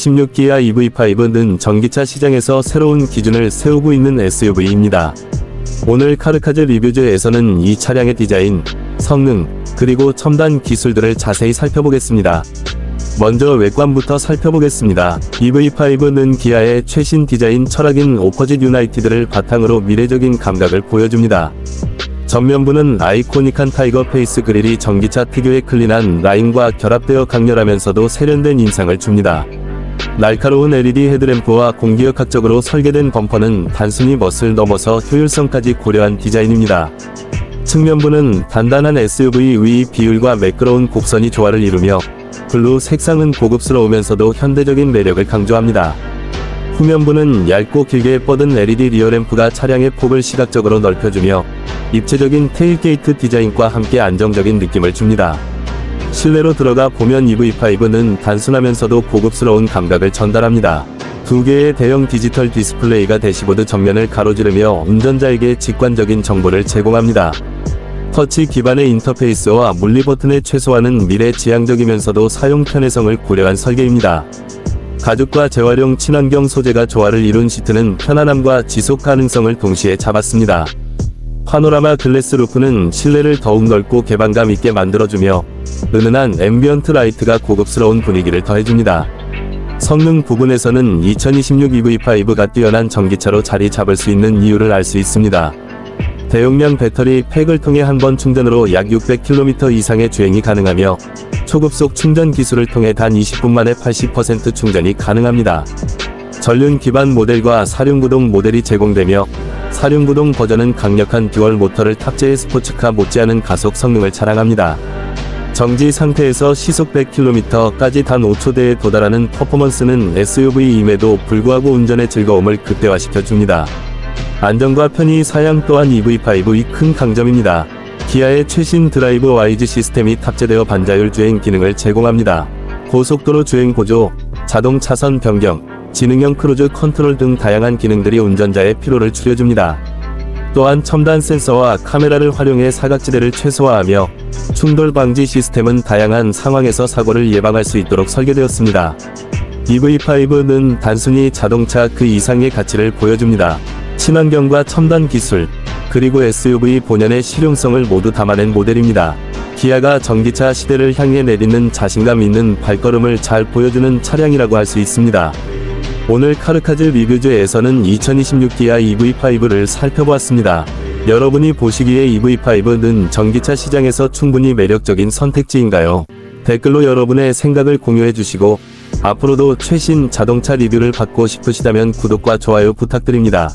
2016 기아 EV5는 전기차 시장에서 새로운 기준을 세우고 있는 SUV입니다. 오늘 카르카즈 리뷰즈에서는 이 차량의 디자인, 성능, 그리고 첨단 기술들을 자세히 살펴보겠습니다. 먼저 외관부터 살펴보겠습니다. EV5는 기아의 최신 디자인 철학인 오퍼짓 유나이티드를 바탕으로 미래적인 감각을 보여줍니다. 전면부는 아이코닉한 타이거 페이스 그릴이 전기차 특유의 클린한 라인과 결합되어 강렬하면서도 세련된 인상을 줍니다. 날카로운 LED 헤드램프와 공기역학적으로 설계된 범퍼는 단순히 멋을 넘어서 효율성까지 고려한 디자인입니다. 측면부는 단단한 SUV 의 비율과 매끄러운 곡선이 조화를 이루며 블루 색상은 고급스러우면서도 현대적인 매력을 강조합니다. 후면부는 얇고 길게 뻗은 LED 리어램프가 차량의 폭을 시각적으로 넓혀주며 입체적인 테일게이트 디자인과 함께 안정적인 느낌을 줍니다. 실내로 들어가 보면 EV5는 단순하면서도 고급스러운 감각을 전달합니다. 두 개의 대형 디지털 디스플레이가 대시보드 전면을 가로지르며 운전자에게 직관적인 정보를 제공합니다. 터치 기반의 인터페이스와 물리 버튼의 최소화는 미래 지향적이면서도 사용 편의성을 고려한 설계입니다. 가죽과 재활용 친환경 소재가 조화를 이룬 시트는 편안함과 지속 가능성을 동시에 잡았습니다. 파노라마 글래스 루프는 실내를 더욱 넓고 개방감 있게 만들어주며 은은한 앰비언트 라이트가 고급스러운 분위기를 더해줍니다. 성능 부분에서는 2026 EV5가 뛰어난 전기차로 자리 잡을 수 있는 이유를 알 수 있습니다. 대용량 배터리 팩을 통해 한 번 충전으로 약 600km 이상의 주행이 가능하며 초급속 충전 기술을 통해 단 20분 만에 80% 충전이 가능합니다. 전륜 기반 모델과 사륜구동 모델이 제공되며 사륜구동 버전은 강력한 듀얼 모터를 탑재해 스포츠카 못지않은 가속 성능을 자랑합니다. 정지 상태에서 시속 100km까지 단 5초대에 도달하는 퍼포먼스는 SUV임에도 불구하고 운전의 즐거움을 극대화시켜 줍니다. 안정과 편의 사양 또한 EV5의 큰 강점입니다. 기아의 최신 드라이브 와이즈 시스템이 탑재되어 반자율 주행 기능을 제공합니다. 고속도로 주행 보조, 자동 차선 변경, 지능형 크루즈 컨트롤 등 다양한 기능들이 운전자의 피로를 줄여줍니다. 또한 첨단 센서와 카메라를 활용해 사각지대를 최소화하며 충돌 방지 시스템은 다양한 상황에서 사고를 예방할 수 있도록 설계되었습니다. EV5는 단순히 자동차 그 이상의 가치를 보여줍니다. 친환경과 첨단 기술, 그리고 SUV 본연의 실용성을 모두 담아낸 모델입니다. 기아가 전기차 시대를 향해 내딛는 자신감 있는 발걸음을 잘 보여주는 차량이라고 할 수 있습니다. 오늘 카르카즈 리뷰즈에서는 2026 기아 EV5를 살펴보았습니다. 여러분이 보시기에 EV5는 전기차 시장에서 충분히 매력적인 선택지인가요? 댓글로 여러분의 생각을 공유해 주시고 앞으로도 최신 자동차 리뷰를 받고 싶으시다면 구독과 좋아요 부탁드립니다.